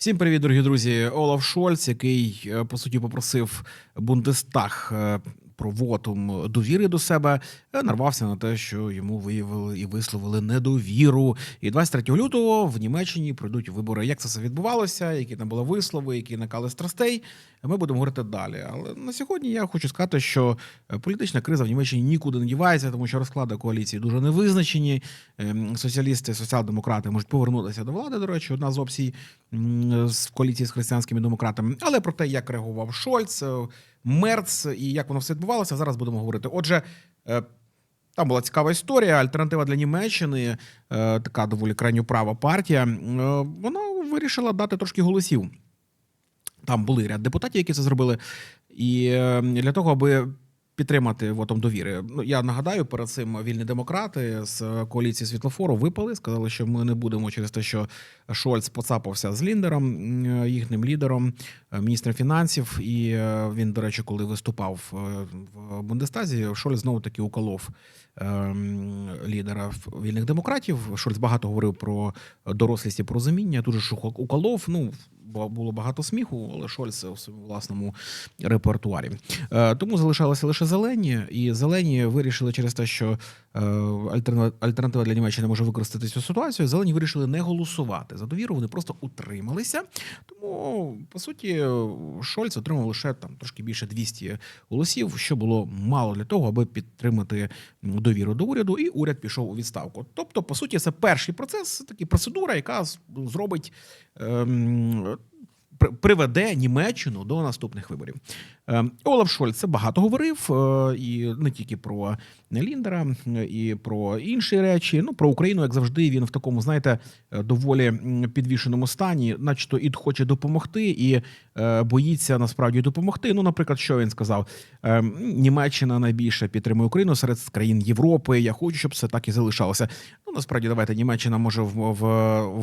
Всім привіт, дорогі друзі. Олаф Шольц, який е, по суті попросив Бундестаг е, про вотум довіри до себе, е, нарвався на те, що йому виявили і висловили недовіру. І 23 лютого в Німеччині пройдуть вибори. Як це все відбувалося? Які там були вислови, які накали страстей? Ми будемо говорити далі. Але на сьогодні я хочу сказати, що політична криза в Німеччині нікуди не дівається, тому що розклади коаліції дуже невизначені. Ем, Соціалісти, соціал-демократи можуть повернутися до влади. До речі, одна з опцій м, з коаліції з християнськими демократами. Але про те, як реагував Шольц, е, Мерц і як воно все відбувалося, зараз будемо говорити. Отже. е, там була цікава історія. Альтернатива для Німеччини, е, така доволі крайньоправа партія. е, Вона вирішила дати трошки голосів. Там були ряд депутатів, які це зробили. І е, для того, аби підтримати вотом довіри. Ну я нагадаю, перед цим вільні демократи з коаліції світлофору випали, сказали, що ми не будемо через те, що Шольц поцапався з Ліндером, їхнім лідером, е, міністром фінансів. І е, він, до речі, коли виступав е, в Бундестазі, Шольц знову таки уколов лідера вільних демократів. Шольц багато говорив про дорослість і про розуміння. Дуже уколов. Ну було багато сміху, але Шольц у своєму власному репертуарі. Е, Тому залишалися лише зелені, і зелені вирішили через те, що альтернатива для Німеччини може використати цю ситуацію. Зелені вирішили не голосувати за довіру. Вони просто утрималися. Тому по суті, Шольц отримав лише там трошки більше 200 голосів, що було мало для того, аби підтримати довіру до уряду, і уряд пішов у відставку. Тобто, по суті, це перший процес, такі процедура, яка зробить. Ем, Приведе Німеччину до наступних виборів. Е, Олаф Шольц багато говорив е, і не тільки про Ліндера, і про інші речі. Ну про Україну, як завжди, він в такому, знаєте, е, доволі підвішеному стані, начебто і хоче допомогти, і е, боїться насправді допомогти. Ну, наприклад, що він сказав: Німеччина найбільше підтримує Україну серед країн Європи. Я хочу, щоб це так і залишалося. Ну насправді, давайте Німеччина може в, в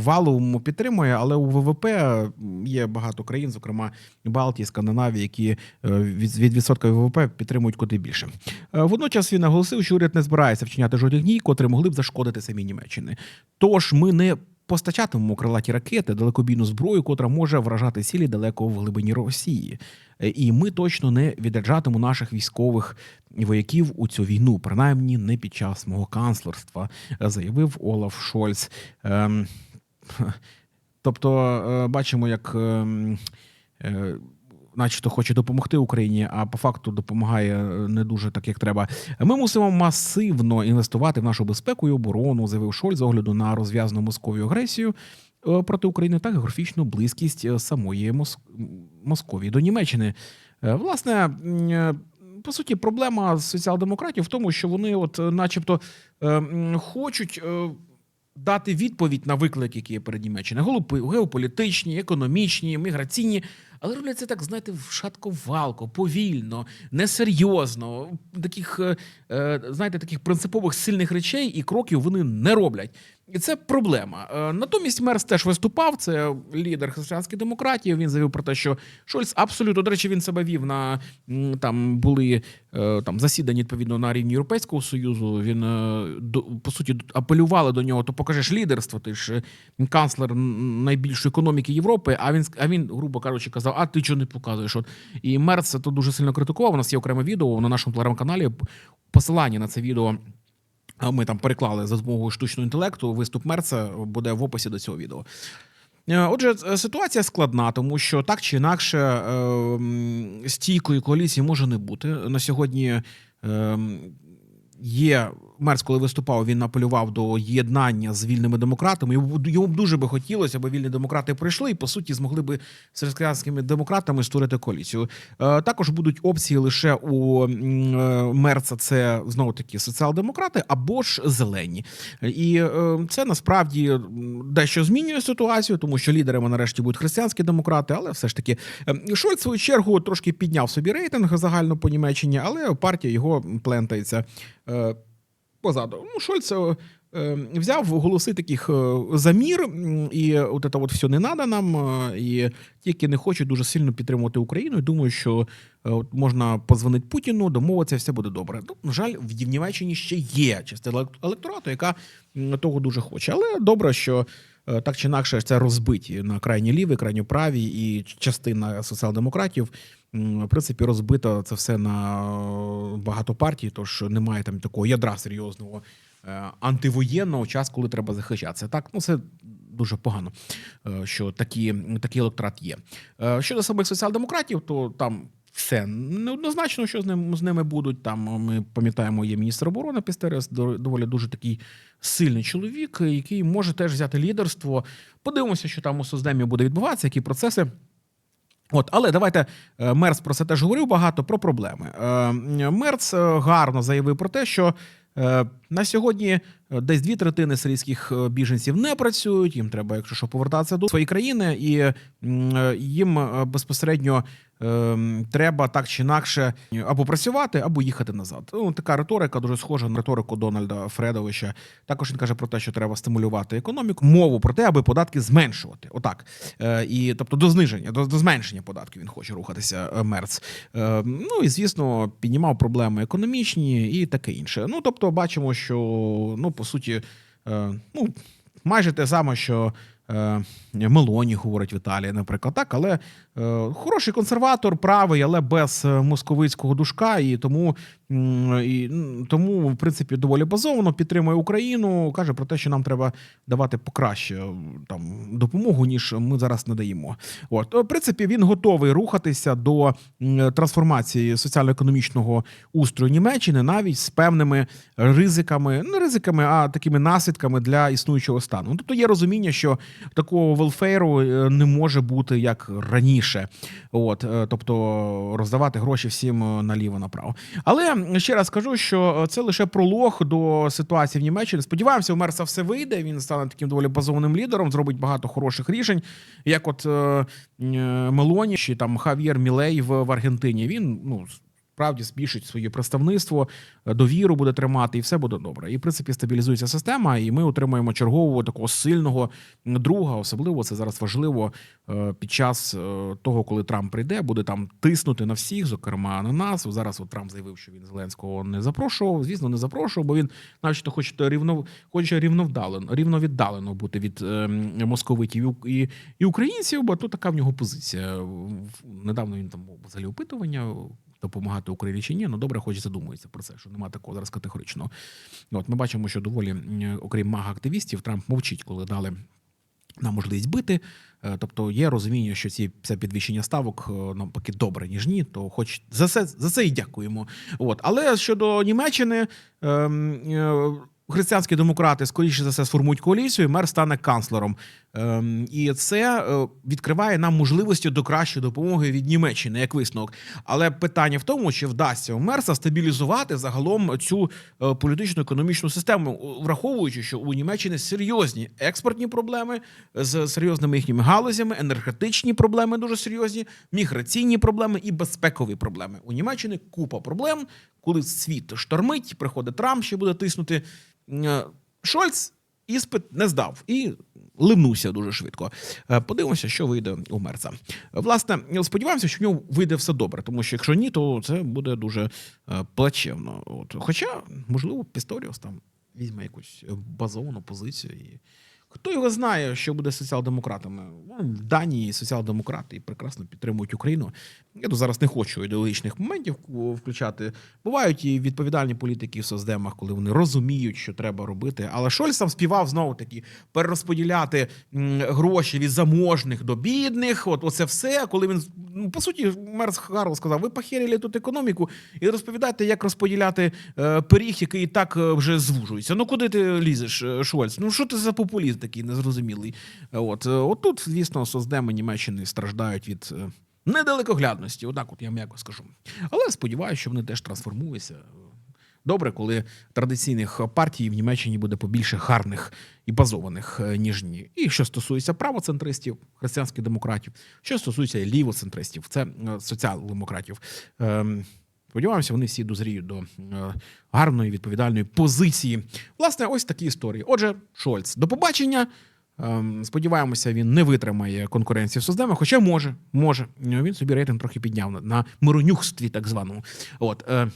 валовому підтримує, але у ВВП є багато країн, зокрема Балтії, Скандинавії, які е, від, від відсотка ВВП підтримують куди більше. Е, Водночас він наголосив, що уряд не збирається вчиняти жодних дій, котрі могли б зашкодити самій Німеччини. Тож ми не постачатимемо крилаті ракети, далекобійну зброю, котра може вражати цілі далеко в глибині Росії. Е, І ми точно не відряджатимемо наших військових вояків у цю війну, принаймні не під час мого канцлерства, е, заявив Олаф Шольц. Ем, Тобто, е, бачимо, як ем, начебто хоче допомогти Україні, а по факту допомагає е, не дуже так, як треба. Ми мусимо масивно інвестувати в нашу безпеку і оборону, заявив Шольц з огляду на розв'язану Московію агресію е, проти України та географічну близькість е, самої Мос... Московії до Німеччини. Власне. По суті, проблема соціал-демократів в тому, що вони, от, начебто, хочуть дати відповідь на виклики, які є перед Німеччиною. Геополітичні, економічні, міграційні. Але роблять це так, знаєте, в шатковалку, повільно, несерйозно. Таких, е, е, знаєте, таких принципових сильних речей і кроків вони не роблять. І це проблема. Е, Натомість Мерс теж виступав. Це лідер християнських демократів. Він заявив про те, що Шольц абсолютно до речі, він себе вів на там були там засідання відповідно на рівні Європейського союзу. Він по суті апелювали до нього. То покажеш лідерство. Ти ж канцлер найбільшої економіки Європи. А він а він, грубо кажучи, казав: А ти чого не показуєш? От і Мерц це тут дуже сильно критикував. У нас є окреме відео на нашому телеграм-каналі. Посилання на це відео. Ми там переклали за допомогою штучного інтелекту. Виступ Мерца буде в описі до цього відео. Е, Отже, е, ситуація складна, тому що так чи інакше е, стійкої коаліції може не бути. На сьогодні є Мерц, коли виступав, він апелював до єднання з вільними демократами. Йому, б- дуже би хотілося, аби вільні демократи прийшли і по суті змогли би з християнськими демократами створити коаліцію. Е, Також будуть опції лише у е, Мерца. Це знову таки соціал-демократи або ж зелені. І е, це насправді дещо змінює ситуацію, тому що лідерами нарешті будуть християнські демократи, але все ж таки Шольц, в свою чергу, трошки підняв собі рейтинг загально по Німеччині, але партія його плентається позаду. Ну, Шольц е, е, взяв голоси таких е, за мір, і от це от все не треба нам. е, І ті, які не хочуть дуже сильно підтримувати Україну, і думаю, що е, от можна позвонити Путіну, домовитися, все буде добре. Ну, на жаль, в Німеччині ще є частина електорату, яка того дуже хоче. Але добре, що так чи інакше це розбиті на крайні ліві, крайні праві, і частина соціал-демократів. В принципі, розбито це все на багато партій, тож немає там такого ядра серйозного антивоєнного час, коли треба захищатися. Так, ну це дуже погано, е, що такі, такий електорат є. Е, Щодо самих соціал-демократів, то там. Все неоднозначно, що з ним з ними будуть. Там ми пам'ятаємо, є міністр оборони Пістеріос, до- доволі дуже такий сильний чоловік, який може теж взяти лідерство. Подивимося, що там у Создемі буде відбуватися, які процеси. От, але давайте е, Мерц про це теж говорив багато про проблеми. Е, Мерц е, гарно заявив про те, що е, на сьогодні е, десь дві третини сирійських е, біженців не працюють. Їм треба, якщо що, повертатися до своєї країни, і е, їм е, безпосередньо е, треба так чи інакше або працювати, або їхати назад. Ну, така риторика дуже схожа на риторику Дональда Фредовича. Також він каже про те, що треба стимулювати економіку, мову про те, аби податки зменшувати. Отак. Е, і тобто до зниження, до, до зменшення податків він хоче рухатися. е, Мерц. Е, ну і звісно, піднімав проблеми економічні і таке інше. Ну тобто, бачимо, що ну по суті, е, ну майже те саме, що. Е, Мелоні говорить в Італії, наприклад, так, але е, хороший консерватор, правий, але без е, московицького душка, і тому, і, тому, в принципі, доволі базовано підтримує Україну. каже про те, що нам треба давати покраще там допомогу, ніж ми зараз надаємо. От, в принципі, він готовий рухатися до трансформації соціально-економічного устрою Німеччини навіть з певними ризиками, не ризиками, а такими наслідками для існуючого стану. Ну, Тобто є розуміння, що такого велфейру е, не може бути як раніше. От, е, тобто роздавати гроші всім е, наліво направо. Але ще раз скажу, що це лише пролог до ситуації в Німеччині. Сподіваємося, у Мерса все вийде. Він стане таким доволі базованим лідером, зробить багато хороших рішень, як от Мелоні чи там Хав'єр Мілей в, в Аргентині. Він ну. Справді збільшить своє представництво, е, довіру буде тримати, і все буде добре. І в принципі стабілізується система, і ми отримаємо чергового такого сильного друга. Особливо це зараз важливо е, під час е, того, коли Трамп прийде, буде там тиснути на всіх, зокрема на нас. Зараз от Трамп заявив, що він Зеленського не запрошував. Звісно, не запрошував, бо він, начебто, хоче рівно хоче рівновдалено, рівновіддалено бути від е, московитів і, і, українців, бо то така в нього позиція. Недавно він там взагалі опитування. Допомагати Україні чи ні, ну добре, хоч задумується про це, що немає такого зараз категоричного. От ми бачимо, що доволі, окрім мага активістів, Трамп мовчить, коли дали нам можливість бити. Е, Тобто є розуміння, що ці це підвищення ставок е, навпаки добре, ніж ні. То хоч за це за це і дякуємо. От але щодо Німеччини. ем, е, Християнські демократи, скоріше за все, сформують коаліцію, і мер стане канцлером. Ем, і це е, відкриває нам можливості до кращої допомоги від Німеччини, як висновок. Але питання в тому, чи вдасться у Мерса стабілізувати загалом цю е, політичну економічну систему, враховуючи, що у Німеччини серйозні експортні проблеми з серйозними їхніми галузями, енергетичні проблеми дуже серйозні, міграційні проблеми і безпекові проблеми. У Німеччини купа проблем, коли світ штормить, приходить Трамп, ще буде тиснути. Е, Шольц іспит не здав і лимнувся дуже швидко. Е, Подивимося, що вийде у мерца. Власне, сподіваємося, що в нього вийде все добре, тому що якщо ні, то це буде дуже е, плачевно. От. Хоча, можливо, Пісторіус там візьме якусь базовану позицію. І... Хто його знає, що буде соціал-демократами? Ну, В Данії соціал-демократи прекрасно підтримують Україну. Я тут зараз не хочу ідеологічних моментів включати. Бувають і відповідальні політики в соцдемах, коли вони розуміють, що треба робити. Але Шольц там співав знову таки перерозподіляти гроші від заможних до бідних. От оце все, коли він ну, по суті, Мерс Харл сказав: ви похерили тут економіку і розповідаєте, як розподіляти е, пиріг, який і так е, вже звужується. Ну куди ти лізеш, е, Шольц? Ну що ти за популіст такий незрозумілий? От е, отут, звісно, соцдеми Німеччини страждають від. е, Недалекоглядності, отак, от я м'яко скажу. Але сподіваюся, що вони теж трансформуються. Добре, коли традиційних партій в Німеччині буде побільше гарних і базованих, е, ніж ні. І що стосується правоцентристів, християнських демократів, що стосується лівоцентристів, це е, соціал-демократів. Сподіваємося, вони всі дозріють до е, гарної відповідальної позиції. Власне, ось такі історії. Отже, Шольц, до побачення. Ем, Сподіваємося, він не витримає конкуренції в Создема, хоча може, може. Він собі рейтинг трохи підняв на, миронюхстві, так званому. От, е,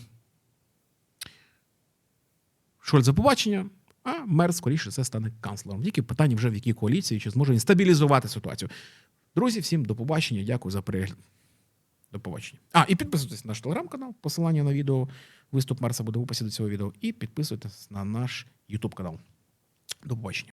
Шольц за побачення, а мер, скоріше, це стане канцлером. Тільки питання вже в якій коаліції, чи зможе він стабілізувати ситуацію. Друзі, всім до побачення. Дякую за перегляд. До побачення. А, і підписуйтесь на наш телеграм-канал. Посилання на відео. Виступ Марса буде в описі до цього відео. І підписуйтесь на наш Ютуб канал. До побачення.